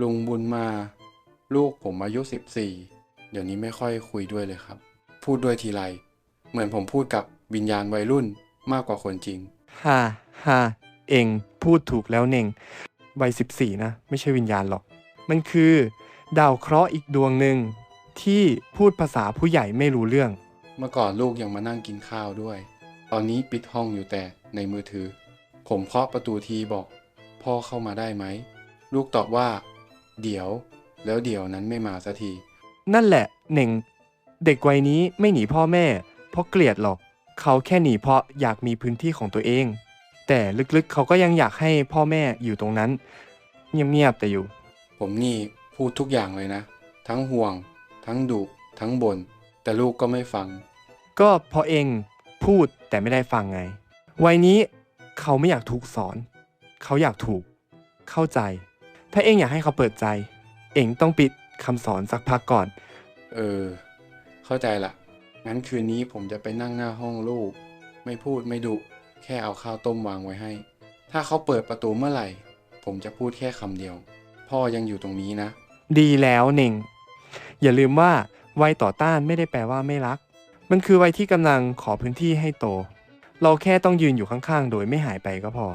ลุงบุญมา ลูกผมอายุ 14 เดี๋ยวนี้ไม่ค่อยคุยด้วยเลยครับ พูดด้วยทีไร เหมือนผมพูดกับวิญญาณวัยรุ่นมากกว่าคนจริงฮ่าฮ่าเองพูดถูกแล้วเน่งวัยสิบสี่นะ ไม่ใช่วิญญาณหรอก มันคือ ดาวเคราะห์อีกดวงหนึ่งที่พูดภาษาผู้ใหญ่ไม่รู้เรื่อง เมื่อก่อนลูกยังมานั่งกินข้าวด้วย ตอนนี้ปิดห้องอยู่แต่ในมือถือ ผมเคาะประตูทีบอก พ่อเข้ามาได้ไหม ลูกตอบว่า เดี๋ยว แล้วเดี๋ยวนั้นไม่มาสักที นั่นแหละเน่ง เด็กวัยนี้ไม่หนีพ่อแม่ เพราะเกลียดหรอก เขาแค่หนีเพราะอยากมีพื้นที่ของตัวเอง แต่ลึกๆเขาก็ยังอยากให้พ่อแม่อยู่ตรงนั้น เงียบๆแต่อยู่ ผมนี่พูดทุกอย่างเลยนะ ทั้งห่วง ทั้งดุทั้งบน่นแต่ลูกก็ไม่ฟัง ก็เพราะเองพูดแต่ไม่ได้ฟังไง วัยนี้เขาไม่อยากถูกสอน เขาอยากถูกเข้าใจ ถ้าเองอยากให้เขาเปิดใจ เองต้องปิดคำสอนสักพักก่อน เออ เข้าใจละงั้นคืนนี้ผมจะไปนั่งหน้าห้องลูก ไม่พูดไม่ดุ แค่เอาข้าวต้มวางไว้ให้ ถ้าเขาเปิดประตูเมื่อไหร่ ผมจะพูดแค่คำเดียว พ่อยังอยู่ตรงนี้นะ ดีแล้วเน่ง อย่าลืมว่าวัยต่อต้านไม่ได้แปลว่าไม่รัก มันคือวัยที่กำลังขอพื้นที่ให้โต เราแค่ต้องยืนอยู่ข้างๆ โดยไม่หายไปก็พอ